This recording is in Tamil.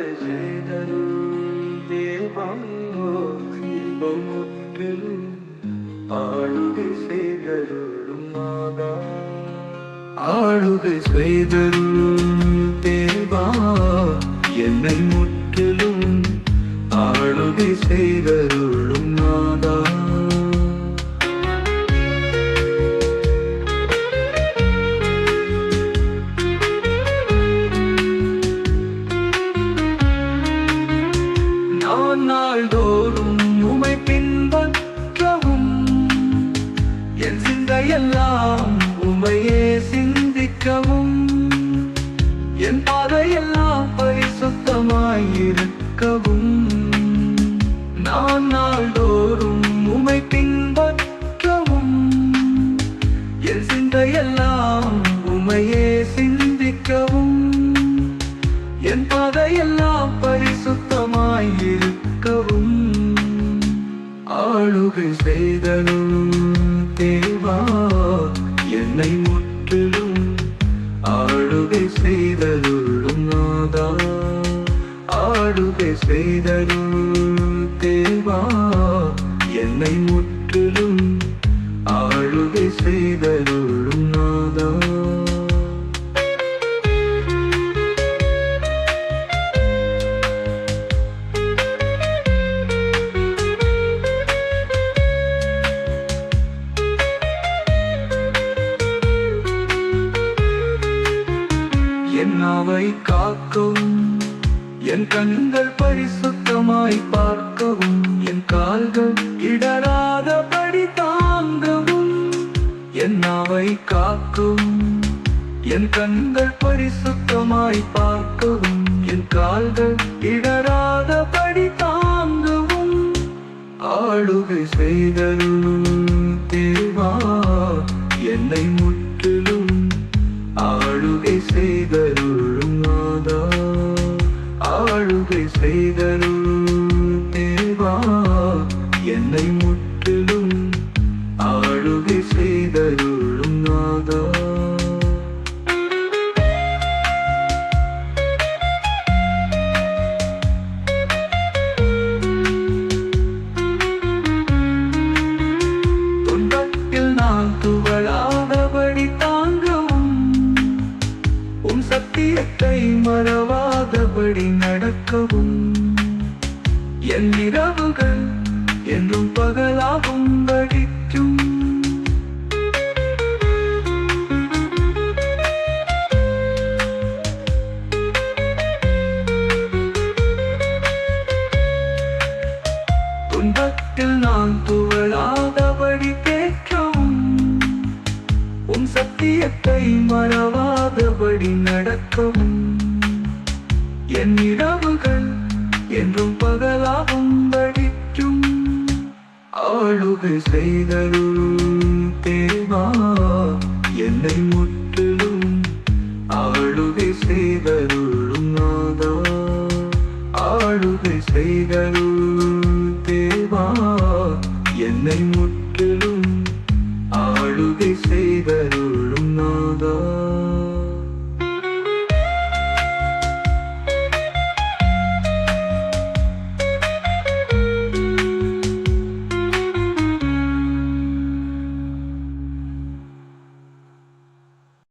ஆளுகை செய்தருள் தேவம் இன்பம் முற்றிலும் ஆளுகை செய்தருளும் நாதா ஆளுகை செய்தருள் தேவா என்னை முற்றிலும் சிந்தையெல்லாம் உமையே சிந்திக்கவும். என் பாதையெல்லாம் பரிசுத்தமாயிருக்கவும் நான் நாள்தோறும் உமை பின்பற்றவும். என் சிந்தையெல்லாம் உமையே சிந்திக்கவும். என் பாதையெல்லாம் பரிசுத்தமாயிருக்கவும் ஆளுகை செய்தனும் தேவா. என்னை முற்றிலும் ஆளுகை செய்தருளும் நாதா. ஆளுகை செய்தருள் தேவா. என்னை முற்றிலும் என் அவை காக்கவும் என் கண்கள் பரிசுத்தமாய் பார்க்கவும் என் கால்கள் இடராதபடி தாங்கவும் என் அவை காக்கவும் என் கண்கள் பரிசுத்தமாய் பார்க்கவும் என் கால்கள் இடராதபடி தாங்கவும். ஆளுகை செய்தரு தேவா என்னை முற்றிலும் ஆளுகை செய்தருளும் நாதா. ஆளுகை செய்தருளும் தேவா. என்னை முற்றிலும் ஆளுகை செய்தருளும் மறவாதபடி நடக்கவும். என் இரவுகள் என்றும் பகலாகும் படிக்கும் துன்பத்தில் நான் துவளாதபடி தேற்றவும் உன் சத்தியத்தை மறவாதபடி நடக்கும்? என் இரவுகள் என்றும் பகலாகும் படிக்கும். ஆளுகை செய்தருளும் தேவா என்னை முற்றிலும் ஆளுகை செய்தருளும் நாதா. ஆளுகை செய்தருளும்